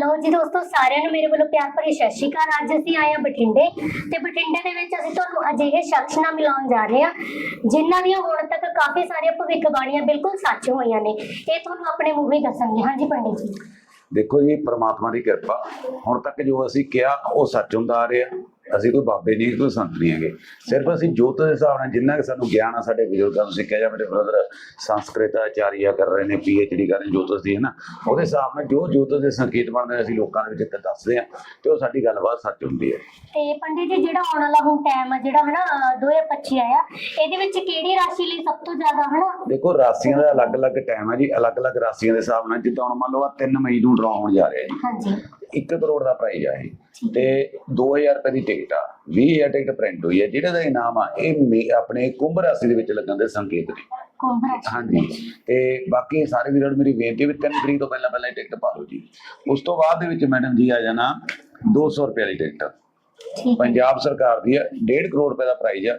ਲਓ ਜੀ ਦੋਸਤੋ, ਸਾਰਿਆਂ ਨੂੰ ਮੇਰੇ ਵੱਲੋਂ ਪਿਆਰ ਭਰੀ ਸਤਿ ਸ਼੍ਰੀ ਅਕਾਲ। ਅੱਜ ਅਸੀਂ ਆਏ ਹਾਂ ਬਠਿੰਡੇ ਤੇ ਬਠਿੰਡੇ ਦੇ ਵਿੱਚ ਅਸੀਂ ਤੁਹਾਨੂੰ ਅਜਿਹੇ ਸ਼ਖਸ ਨਾਲ ਮਿਲਾਉਣ ਜਾ ਰਹੇ ਹਾਂ, ਜਿਨ੍ਹਾਂ ਦੀਆਂ ਹੁਣ ਤੱਕ ਕਾਫੀ ਸਾਰੀਆਂ ਭਵਿੱਖਬਾਣੀਆਂ ਬਿਲਕੁਲ ਸੱਚ ਹੋਈਆਂ ਨੇ। ਇਹ ਤੁਹਾਨੂੰ ਆਪਣੇ ਮੂੰਹ ਹੀ ਦੱਸਣਗੇ। ਹਾਂਜੀ ਪੰਡਿਤ ਜੀ। ਦੇਖੋ ਜੀ, ਪ੍ਰਮਾਤਮਾ ਦੀ ਕਿਰਪਾ। ਹੁਣ ਤੱਕ ਜੋ ਅਸੀਂ ਕਿਹਾ, ਉਹ ਸੱਚ ਹੁੰਦਾ ਆ ਰਿਹਾ। ਅਸੀਂ ਕੋਈ ਬਾਬੇ ਨਹੀਂ ਕੋਈ ਸੰਤ ਨਹੀਂ ਹੈਗੇ। ਸਿਰਫ ਅਸੀਂ ਜੋਤ ਦੇ ਹਿਸਾਬ ਨਾਲ ਜਿੰਨਾ ਕਿ ਸਾਨੂੰ ਗਿਆਨ ਆ ਸਾਡੇ ਬਜ਼ੁਰਗਾਂ ਨੂੰ ਸਿੱਖਿਆ ਜਾਂ ਮੇਰੇ ਬ੍ਰਦਰ ਸੰਸਕ੍ਰਿਤ ਆਚਾਰੀਆ ਕਰ ਰਹੇ ਨੇ ਪੀਐਚਡੀ ਕਰ ਰਹੇ ਜੋਤਿਸ਼ ਦੀ ਹੈ ਨਾ ਉਹਦੇ ਹਿਸਾਬ ਨਾਲ ਜੋ ਜੋਤਿਸ਼ ਦੇ ਸੰਕੇਤ ਬਣਦੇ ਨੇ ਅਸੀਂ ਲੋਕਾਂ ਦੇ ਵਿੱਚ ਦੱਸਦੇ ਆ ਤੇ ਉਹ ਸਾਡੀ ਗੱਲਬਾਤ ਸੱਚ ਹੁੰਦੀ ਹੈ। ਤੇ ਪੰਡਿਤ ਜੀ ਜਿਹੜਾ ਆਉਣ ਵਾਲਾ ਹੁਣ ਟਾਈਮ ਆ ਜਿਹੜਾ ਹਨਾ ਅਹ 2025 ਆਇਆ ਇਹਦੇ ਵਿੱਚ ਕਿਹੜੀ ਰਾਸ਼ੀ ਲਈ ਸਭ ਤੋਂ ਜ਼ਿਆਦਾ ਹਨਾ? ਦੇਖੋ ਰਾਸੀਆਂ ਦਾ ਅਲੱਗ-ਅਲੱਗ ਟਾਈਮ ਹੈ ਜੀ ਅਲੱਗ-ਅਲੱਗ ਰਾਸੀਆਂ ਦੇ ਹਿਸਾਬ ਨਾਲ ਜਿੱਦਾਂ ਹੁਣ ਮੰਨ ਲਓ ਆ 3 ਮਈ ਨੂੰ ਡਰਾ ਹੋਣ ਜਾ ਰਿਹਾ ਜੀ। ਹਾਂਜੀ। 1 ਕਰੋੜ ਦਾ ਪ੍ਰਾਈਜ਼ ਆ ਇਹ। ਤੇ 2000 ਰੁਪਏ ਦੀ ਟਿਕਟ ਆ 20000 ਟਿਕਟ ਪ੍ਰਿੰਟ ਹੋਈ ਹੈ ਜਿਹੜਾ ਦਾ ਇਨਾਮ ਆ ਇਹ ਮੇ- ਆਪਣੇ ਕੁੰਭ ਰਾਸ਼ੀ ਦੇ ਵਿੱਚ ਲੱਗਣ ਦੇ ਸੰਕੇਤ ਨੇ। ਕੁੰਭ ਰਾਸ਼ੀ। ਹਾਂਜੀ ਤੇ ਬਾਕੀ ਸਾਰੇ ਵੀਰਾਂ ਨੂੰ ਮੇਰੀ ਬੇਨਤੀ ਹੈ ਵੀ 3 ਤਰੀਕ ਤੋਂ ਪਹਿਲਾਂ ਪਹਿਲਾਂ ਹੀ ਟਿਕਟ ਪਾ ਲਓ ਜੀ। ਉਸ ਤੋਂ ਬਾਅਦ ਦੇ ਵਿੱਚ ਮੈਡਮ ਜੀ ਆ ਜਾਣਾ 200 ਰੁਪਏ ਵਾਲੀ ਟਿਕਟ ਪੰਜਾਬ ਸਰਕਾਰ ਦੀ ਹੈ 1.5 ਕਰੋੜ ਰੁਪਏ ਦਾ ਪ੍ਰਾਈਜ਼ ਆ।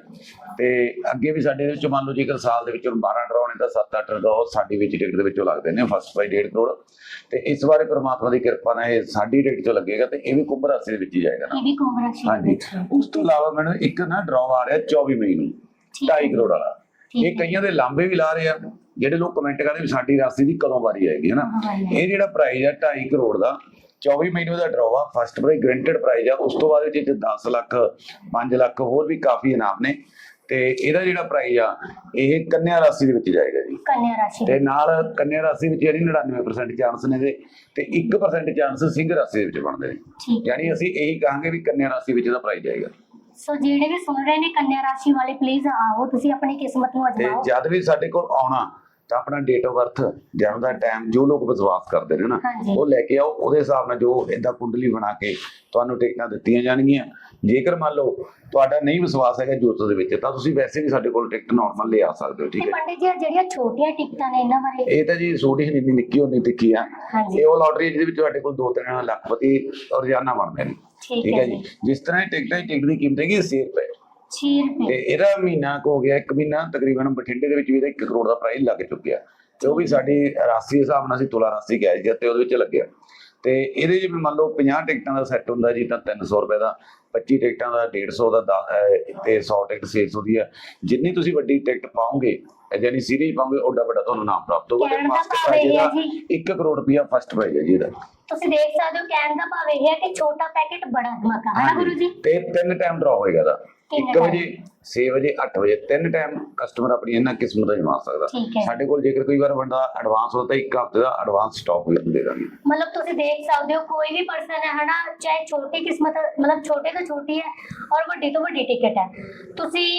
ਤੇ ਅੱਗੇ ਵੀ ਸਾਡੇ ਵਿੱਚ ਮੰਨ ਲਓ ਜੇਕਰ ਸਾਲ ਦੇ ਵਿੱਚ ਹੁਣ 12 ਡਰਾਅ ਨੇ ਤਾਂ 7-8 ਡਰਾਅ ਸਾਡੀ ਵਿੱਚ ਟਿਕਟ ਦੇ ਵਿੱਚੋਂ ਲੱਗਦੇ ਨੇ ਫਸਟ ਪ੍ਰਾਈਜ਼ 1.5 ਕਰੋੜ। ਤੇ ਇਸ ਵਾਰੇ ਪ੍ਰਮਾਤਮਾ ਦੀ ਕਿਰਪਾ ਨਾਲ ਇਹ ਸਾਡੀ ਟਿਕਟ ਚੋਂ ਲੱਗੇਗਾ ਤੇ ਇਹ ਵੀ ਕੁੰਭ ਰਾਸ਼ੀ ਦੇ ਵਿੱਚ ਹੀ ਜਾਏਗਾ ਨਾ। ਇਹ ਵੀ ਕੁੰਭ ਰਾਸ਼ੀ ਹਾਂਜੀ। ਉਸ ਤੋਂ ਇਲਾਵਾ ਮੈਨੂੰ ਇੱਕ ਨਾ ਡਰਾਅ ਆ ਰਿਹਾ 24 ਮਈ ਨੂੰ ਠੀਕ ਹੈ। 2.5 ਕਰੋੜ ਵਾਲਾ। ਇਹ ਕਈਆਂ ਦੇ ਲਾਂਬੇ ਵੀ ਲਾ ਰਹੇ ਆ ਜਿਹੜੇ ਲੋਕ ਕਮੈਂਟ ਕਰਦੇ ਵੀ ਸਾਡੀ ਰਾਸ਼ੀ ਦੀ ਕਦੋਂ ਵਾਰੀ ਆਏਗੀ ਹਨਾ? ਇਹ ਜਿਹੜਾ ਪ੍ਰਾਈਜ਼ ਆ 2.5 ਕਰੋੜ ਦਾ 24 ਮਹੀਨੇ ਦਾ ਡਰਾਅ ਆ। ਫਸਟ ਪ੍ਰਾਈਜ਼ ਗਰੰਟਡ ਪ੍ਰਾਈਜ਼ ਆ। ਉਸ ਤੋਂ ਬਾਅਦ ਵਿੱਚ ਇਹ 'ਚ 10 ਲੱਖ 5 ਲੱਖ ਹੋਰ ਵੀ ਕਾਫੀ ਇਨਾਮ ਨੇ। ਤੇ ਇਹਦਾ ਜਿਹੜਾ ਪ੍ਰਾਈਜ਼ ਆ ਇਹ ਕੰਨਿਆ ਰਾਸ਼ੀ ਦੇ ਵਿੱਚ ਜਾਏਗਾ ਜੀ। ਕੰਨਿਆ ਰਾਸ਼ੀ ਤੇ ਨਾਲ ਕੰਨਿਆ ਰਾਸ਼ੀ ਵਿੱਚ ਜਿਹੜੀ 99% ਚਾਂਸ ਨੇ ਦੇ ਤੇ 1% ਚਾਂਸ ਸਿੰਘ ਰਾਸ਼ੀ ਦੇ ਵਿੱਚ ਬਣਦੇ ਨੇ। ਯਾਨੀ ਅਸੀਂ ਇਹੀ ਕਹਾਂਗੇ ਵੀ ਕੰਨਿਆ ਰਾਸ਼ੀ ਵਿੱਚ ਦਾ ਪ੍ਰਾਈਜ਼ ਜਾਏਗਾ। ਸੋ ਜਿਹੜੇ ਵੀ ਸੁਣ ਰਹੇ ਨੇ ਕੰਨਿਆ ਰਾਸ਼ੀ ਵਾਲੇ ਪਲੀਜ਼ ਆਓ। ਤੁਸੀਂ ਆਪਣੀ ਕਿਸਮਤ ਨੂੰ ਤੇ ਅਜਮਾਓ। ਜਦ ਵੀ ਸਾਡੇ ਕੋਲ ਆਉਣਾ ਤਾਂ ਆਪਣਾ ਡੇਟ ਆਫ ਬਰਥ ਜਨਮ ਦਾ ਟਾਈਮ ਜੋ ਲੋਕ ਵਿਸ਼ਵਾਸ ਕਰਦੇ ਨੇ ਨਾ। ਉਹ ਲੈ ਕੇ ਆਓ ਉਹਦੇ ਹਿਸਾਬ ਨਾਲ ਜੋ ਇਦਾਂ ਕੁੰਡਲੀ ਬਣਾ ਕੇ ਤੁਹਾਨੂੰ ਟਿਕਟਾਂ ਦਿੱਤੀਆਂ ਜਾਣਗੀਆਂ। ਜੇਕਰ ਮੰਨ ਲਓ ਤੁਹਾਡਾ ਨਹੀਂ ਵਿਸ਼ਵਾਸ ਹੈਗਾ ਜੋਤਿਸ਼ ਦੇ ਵਿੱਚ ਤਾਂ ਤੁਸੀਂ ਵੈਸੇ ਵੀ ਸਾਡੇ ਕੋਲ ਟਿਕਟ ਨਾਰਮਲ ਲੈ ਆ ਸਕਦੇ ਹੋ ਠੀਕ ਹੈ। ਪੰਡਿਤ ਜੀ ਜਿਹੜੀਆਂ ਛੋਟੀਆਂ ਟਿਕਟਾਂ ਨੇ ਇਹਨਾਂ ਬਾਰੇ ਇਹ ਤਾਂ ਜੀ ਛੋਟੀ ਜਿਹੀ ਨਿੱਕੀ ਨਿੱਕੀ ਹੋਣੀ ਤਿੱਖੀ ਆ। ਇਹ ਉਹ ਲੋਟਰੀ ਜਿਹਦੇ ਵਿੱਚ ਤੁਹਾਡੇ ਕੋਲ 2-3 ਲੱਖਪਤੀ ਰੋਜ਼ਾਨਾ ਬਣਦੇ ਨੇ। ਠੀਕ ਹੈ ਜੀ। ਜਿਸ ਤਰ੍ਹਾਂ ਇਹ ਟਿਕਟ ਹੈ ਟਿਕਟ ਦੀ ਕੀਮਤ ਹੈਗੀ 80 ਰੁਪਏ 6 ਤੇ ਰੁਪਏ ਇਹਦਾ ਮਹੀਨਾ ਕੁ ਹੋ ਗਿਆ ਇੱਕ ਮਹੀਨਾ ਤਕਰੀਬਨ ਬਠਿੰਡੇ ਦੇ ਵਿੱਚ ਵੀ ਇਹਦਾ 1 ਕਰੋੜ ਦਾ ਪ੍ਰਾਈਜ਼ ਲੱਗ ਚੁੱਕਿਆ। ਤੇ ਉਹ ਵੀ ਸਾਡੀ ਰਾਸ਼ੀ ਹਿਸਾਬ ਨਾਲ ਅਸੀਂ ਤੁਲਾ ਰਾਸ਼ੀ ਗਏ ਜੀ ਤੇ ਉਹਦੇ ਵਿੱਚ ਲੱਗਿਆ। ਤੇ ਇਹਦੇ ਜਿਵੇਂ ਮੰਨ ਲਓ 50 ਟਿਕਟਾਂ ਦਾ ਸੈੱਟ ਹੁੰਦਾ ਜੀ ਤਾਂ 300 ਰੁਪਏ ਦਾ 25 ਟਿਕਟਾਂ ਦਾ 150 ਦਾ ਦਸ- ਅਹ ਤੇ 100 ਟਿਕਟ 600 ਦੀ ਹੈ ਜਿੰਨੀ ਤੁਸੀਂ ਵੱਡੀ ਟਿਕਟ ਪਾਓਗੇ ਯਾਨੀ ਸੀਰੀਜ਼ ਪਾਓਗੇ ਓਡਾ ਵੱਡਾ ਤੁਹਾਨੂੰ ਨਾਮ ਪ੍ਰਾਪਤ ਹੋਊਗਾ। ਕਹਿਣ ਦਾ ਭਾਵ ਇਹ ਹੈ ਜੀ। 1 ਕਰੋੜ ਰੁਪਇਆ ਫਸਟ ਪ੍ਰਾਈਜ਼ ਹੈ ਜੀ ਇਹਦਾ। ਤੁਸੀਂ ਦੇਖ ਸਕਦੇ ਹੋ ਕਹਿਣ ਦਾ ਭਾਵ ਇਹ ਹੈ ਕਿ ਛੋਟਾ ਪੈਕੇਟ ਬੜਾ ਧਮਾਕਾ। ਹੈ ਨਾ ਗੁਰੂ ਜੀ ਤੇ ਤਿੰਨ ਟਾਈਮ ਡਰਾ ਹੋਏਗਾ ਦਾ 1 time। ਵਜੇ 6 ਵਜੇ 8 ਵਜੇ ਤਿੰਨ ਟਾਈਮ ਕਸਟਮਰ ਆਪਣੀ ਇਹਨਾਂ ਕਿਸਮਤ ਦਾ ਜਮਾ ਸਕਦਾ। ਸਾਡੇ ਕੋਲ ਜੇਕਰ ਕੋਈ ਵਾਰ ਬੰਦਾ ਐਡਵਾਂਸ ਹੁੰਦਾ ਇੱਕ ਹਫ਼ਤੇ ਦਾ ਐਡਵਾਂਸ ਸਟਾਕ ਵੀ ਦੇ ਦਾਂਗੇ। ਮਤਲਬ ਤੁਸੀਂ ਦੇਖ ਸਕਦੇ ਹੋ ਕੋਈ ਵੀ ਪਰਸਨ ਹੈ ਹਨਾ ਚਾਹੇ ਛੋਟੀ ਕਿਸਮਤ ਮਤਲਬ ਛੋਟੇ ਤੋਂ ਛੋਟੀ ਹੈ ਔਰ ਵੱਡੀ ਤੋਂ ਵੱਡੀ ਟਿਕਟ ਹੈ। ਤੁਸੀਂ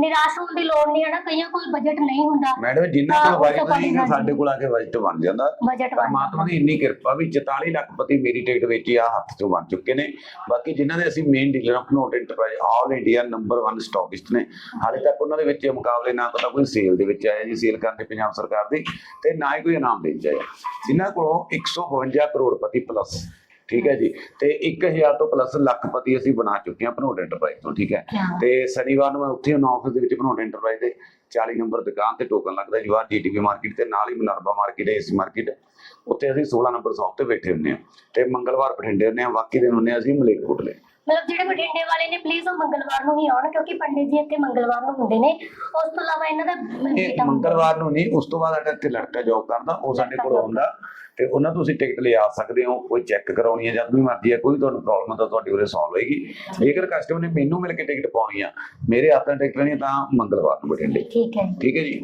ਨਿਰਾਸ਼ ਹੋਣ ਦੀ ਲੋੜ ਨਹੀਂ ਹੈ ਨਾ ਕਈਆਂ ਕੋਲ ਬਜਟ ਨਹੀਂ ਹੁੰਦਾ। ਮੈਡਮ ਜਿੰਨਾ ਕੋਲ ਬਜਟ ਨਹੀਂ ਹੈ। ਸਾਡੇ ਕੋਲ ਆ ਕੇ ਬਜਟ ਬਣ ਜਾਂਦਾ। ਪਰਮਾਤਮਾ ਦੀ ਇੰਨੀ ਕਿਰਪਾ ਵੀ 44 ਲੱਖ ਪਤੀ ਮੇਰੀ ਟਿਕਟ ਵੇਚੀ ਆ ਹੱਥ ਚੋਂ ਬਣ ਚੁੱਕੇ ਨੇ। ਬਾਕੀ ਜਿਨ੍ਹਾਂ ਦੇ ਅਸੀਂ main dealer of note enterprise all India number 1 stockist ਨੇ। ਹਾਲੇ ਤੱਕ ਉਹਨਾਂ ਦੇ ਵਿੱਚ ਮੁਕਾਬਲੇ ਨਾ ਤਾਂ ਕੋਈ ਸੇਲ ਦੇ ਵਿੱਚ ਆਇਆ ਜੀ ਸੇਲ ਕਰਦੇ ਪੰਜਾਬ ਸਰਕਾਰ ਦੀ ਤੇ ਨਾ ਹੀ ਕੋਈ ਇਨਾਮ ਦੇ ਵਿੱਚ ਆਇਆ ਜਿਨ੍ਹਾਂ ਕੋਲੋਂ 152 ਕਰੋੜਪਤੀ ਪਲੱਸ ਠੀਕ ਹੈ ਜੀ। ਤੇ 1000 ਤੋਂ ਪਲੱਸ ਲੱਖਪਤੀ ਅਸੀਂ ਬਣਾ ਚੁੱਕੇ ਹਾਂ ਭਨੋਟ ਇੰਟਰਪ੍ਰਾਈਜ਼ ਤੋਂ ਠੀਕ ਹੈ। ਤੇ ਸ਼ਨੀਵਾਰ ਨੂੰ ਮੈਂ ਉੱਥੇ ਉਹਨਾਂ ਆਫਿਸ ਦੇ ਵਿੱਚ ਭਨੋਟ ਇੰਟਰਪ੍ਰਾਈਜ਼ ਦੇ 40 ਨੰਬਰ ਦੁਕਾਨ ਤੇ ਟੋਕਨ ਲੱਗਦਾ ਜਵਾਰ ਜੀਟੀਪੀ ਮਾਰਕੀਟ ਤੇ ਨਾਲ ਹੀ ਮਨਰਬਾ ਮਾਰਕੀਟ ਹੈ ਏਸੀ ਮਾਰਕੀਟ ਉੱਥੇ ਅਸੀਂ 16 ਨੰਬਰ ਸ਼ਾਪ ਤੇ ਬੈਠੇ ਹੁੰਦੇ ਹਾਂ। ਤੇ ਮੰਗਲਵਾਰ ਬਠਿੰਡੇ ਹੁੰਦੇ ਹਾਂ ਬਾਕੀ ਦਿਨ ਹੁੰਦੇ ਹਾਂ ਅਸੀਂ ਮਲੇਰਕੋਟਲੇ। ਮਤਲਬ ਜਿਹੜੇ ਬਠਿੰਡੇ ਵਾਲੇ ਨੇ ਪਲੀਜ਼ ਉਹ ਮੰਗਲਵਾਰ ਨੂੰ ਹੀ ਆਉਣ ਕਿਉਂਕਿ ਪੰਡਿਤ ਜੀ ਇੱਥੇ ਮੰਗਲਵਾਰ ਨੂੰ ਹੁੰਦੇ ਨੇ। ਉਸ ਤੋਂ ਇਲਾਵਾ ਇਹਨਾਂ ਦਾ ਇਹ ਬੇਟਾ। ਮੰਗਲਵਾਰ ਨੂੰ ਨਹੀਂ ਉਸ ਤੋਂ ਬਾਅਦ ਸਾਡਾ ਇੱਥੇ ਲੜਕਾ ਜੌਬ ਕਰਦਾ ਉਹ ਸਾਡੇ ਕੋਲ ਆਉਂਦਾ। ਤੇ ਉਹਨਾਂ ਤੋਂ ਤੁਸੀਂ ਟਿਕਟ ਲਿਆ ਸਕਦੇ ਹੋ ਕੋਈ ਚੈੱਕ ਕਰਾਉਣੀ ਹੈ ਜਦ ਵੀ ਮਰਜ਼ੀ ਹੈ ਕੋਈ ਤੁਹਾਨੂੰ ਪ੍ਰੋਬਲਮ ਤਾਂ ਤੁਹਾਡੀ ਉਰੇ ਸੋਲਵ ਹੋਏਗੀ। ਜੇਕਰ ਕਸਟਮਰ ਨੇ ਮੈਨੂੰ ਮਿਲ ਕੇ ਟਿਕਟ ਪਾਉਣੀ ਆ ਮੇਰੇ ਹੱਥਾਂ ਟਿਕਟ ਨਹੀਂ ਤਾਂ ਮੰਗਲਵਾਰ ਨੂੰ ਬਠਿੰਡੇ ਠੀਕ ਹੈ ਠੀਕ ਹੈ ਜੀ?